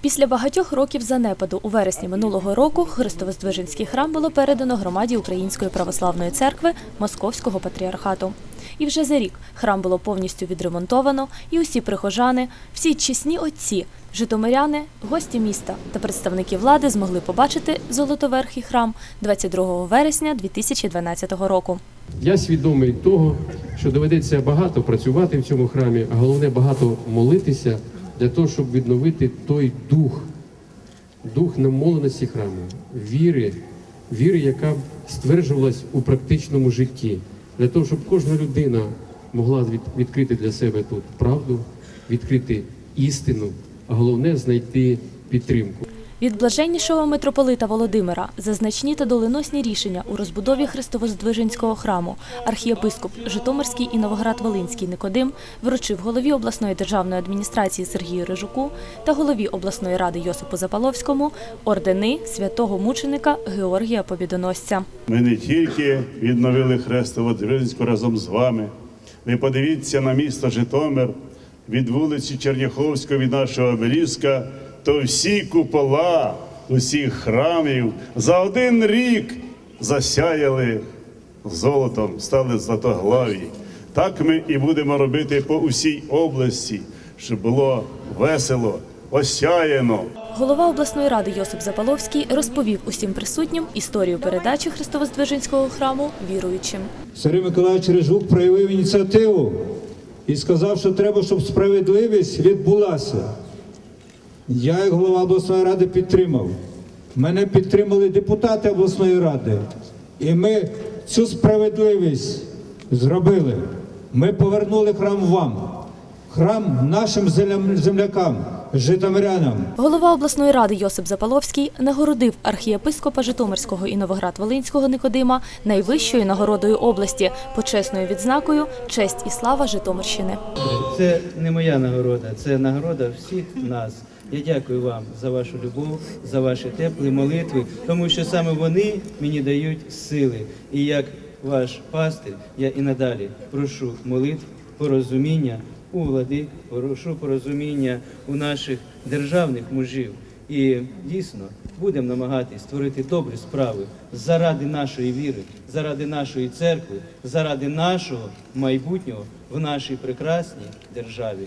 Після багатьох років занепаду у вересні минулого року Христовоздвиженський храм було передано громаді Української православної церкви Московського патріархату. І вже за рік храм було повністю відремонтовано, і усі прихожани, всі чесні отці, житомиряни, гості міста та представники влади змогли побачити золотоверхий храм 22 вересня 2012 року. Я свідомий того, що доведеться багато працювати в цьому храмі, а головне багато молитися для того, щоб відновити той дух, дух намоленості храму, віри, віри, яка стверджувалась у практичному житті, для того, щоб кожна людина могла від- відкрити для себе тут правду, відкрити істину, а головне знайти підтримку. Від блаженнішого митрополита Володимира за значні та доленосні рішення у розбудові Христовоздвиженського храму архієпископ Житомирський і Новоград-Волинський Никодим вручив голові обласної державної адміністрації Сергію Рижуку та голові обласної ради Йосипу Запаловському ордени святого мученика Георгія Побідоносця. Ми не тільки відновили Хрестово Двіринську разом з вами. Ви подивіться на місто Житомир від вулиці Черняховської від нашого обеліска, то всі купола усіх храмів за один рік засяяли золотом, стали златоглаві. Так ми і будемо робити по усій області, щоб було весело, осяяно. Голова обласної ради Йосип Запаловський розповів усім присутнім історію передачі Христовоздвиженського храму віруючим. Сергій Миколаївич Рижук проявив ініціативу і сказав, що треба, щоб справедливість відбулася. Я, як голова обласної ради, підтримав. Мене підтримали депутати обласної ради. І ми цю справедливість зробили. Ми повернули храм вам, храм нашим землякам, житомирянам. Голова обласної ради Йосип Запаловський нагородив архієпископа Житомирського і Новоград-Волинського Никодима найвищою нагородою області почесною відзнакою Честь і слава Житомирщини. Це не моя нагорода, це нагорода всіх нас. Я дякую вам за вашу любов, за ваші теплі молитви, тому що саме вони мені дають сили. І як ваш пастир, я і надалі прошу молитв, порозуміння у владик, прошу порозуміння у наших державних мужів. І дійсно будемо намагатись створити добрі справи заради нашої віри, заради нашої церкви, заради нашого майбутнього в нашій прекрасній державі.